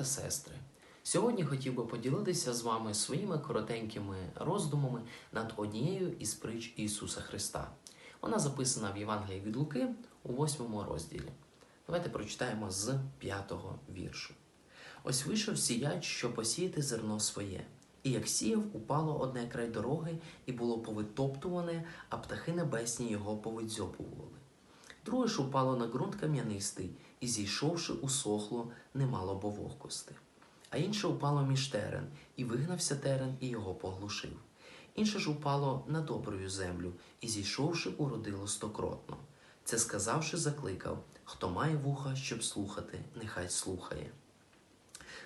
та сестри! Сьогодні хотів би поділитися з вами своїми коротенькими роздумами над однією із притч Ісуса Христа. Вона записана в Євангелії від Луки у восьмому розділі. Давайте прочитаємо з п'ятого віршу. Ось вийшов сіяч, що посіяти зерно своє. І як сіяв, упало одне край дороги, і було повитоптуване, а птахи небесні його повидзьобували. Друге ж упало на ґрунт кам'янистий, і зійшовши, усохло, немало бо вогкости. А інше упало між терен, і вигнався терен, і його поглушив. Інше ж упало на добрую землю, і зійшовши, уродило стокротно. Це сказавши, закликав хто має вуха, щоб слухати, нехай слухає.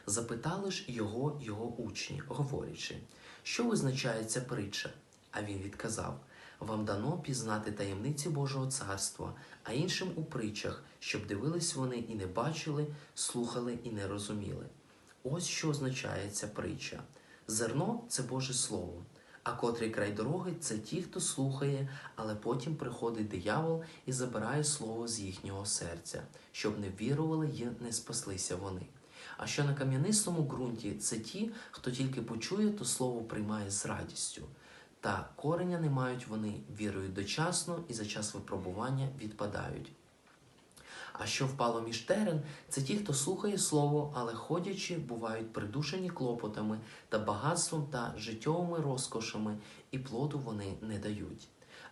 Запитали ж його його учні, говорячи, що визначає ця притча? А він відказав: Вам дано пізнати таємниці Божого царства, а іншим у притчах, щоб дивились вони і не бачили, слухали і не розуміли. Ось що означає ця притча. Зерно це Боже Слово, а котрий край дороги це ті, хто слухає, але потім приходить диявол і забирає слово з їхнього серця, щоб не вірували і не спаслися вони. А що на кам'янистому ґрунті це ті, хто тільки почує, то слово приймає з радістю. Та кореня не мають вони, вірують дочасно і за час випробування відпадають. А що впало між терен, це ті, хто слухає слово, але ходячи, бувають придушені клопотами та багатством та життєвими розкошами, і плоду вони не дають.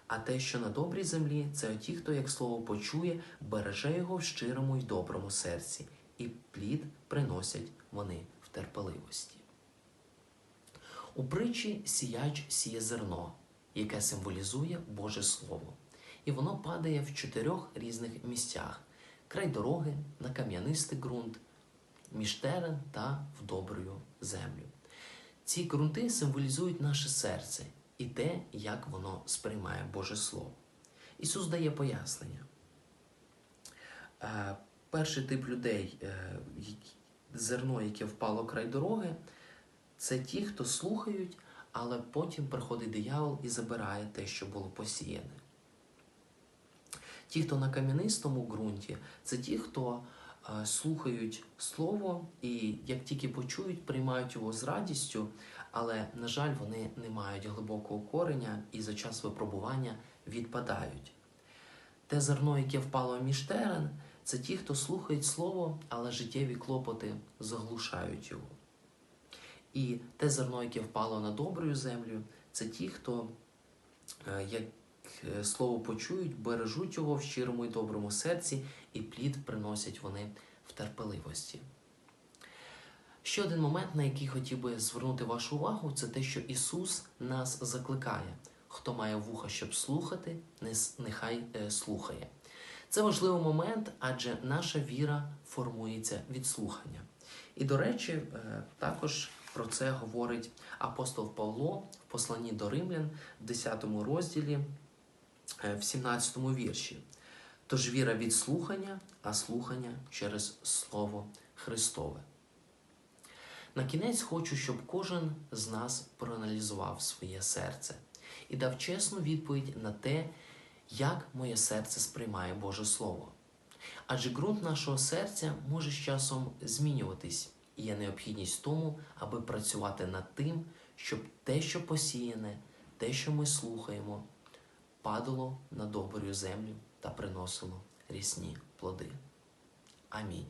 А те, що на добрій землі, це ті, хто, як слово почує, береже його в щирому й доброму серці, і плід приносять вони в терпеливості. У притчі сіяч сіє зерно, яке символізує Боже Слово, і воно падає в чотирьох різних місцях: край дороги, на кам'янистий ґрунт, між терен та в добрую землю. Ці ґрунти символізують наше серце і те, як воно сприймає Боже Слово. Ісус дає пояснення. Е, Перший тип людей, е, зерно, яке впало край дороги, це ті, хто слухають, але потім приходить диявол і забирає те, що було посіяне. Ті, хто на кам'янистому ґрунті, це ті, хто е, слухають слово і як тільки почують, приймають його з радістю, але, на жаль, вони не мають глибокого кореня і за час випробування відпадають. Те зерно, яке впало між терен, це ті, хто слухають слово, але життєві клопоти заглушають його. І те зерно, яке впало на добру землю, це ті, хто, е, як е, слово почують, бережуть його в щирому і доброму серці, і плід приносять вони в терпеливості. Ще один момент, на який хотів би звернути вашу увагу, це те, що Ісус нас закликає. хто має вуха, щоб слухати, нехай е, слухає. Це важливий момент, адже наша віра формується від слухання. І, до речі, також про це говорить апостол Павло в посланні до Римлян в 10 розділі, е, в 17 вірші. Тож віра від слухання, а слухання через Слово Христове. На кінець хочу, щоб кожен з нас проаналізував своє серце і дав чесну відповідь на те, як моє серце сприймає Боже Слово. Адже ґрунт нашого серця може з часом змінюватись, є необхідність тому, аби працювати над тим, щоб те, що посіяне, те, що ми слухаємо, падало на добру землю та приносило рісні плоди. Амінь.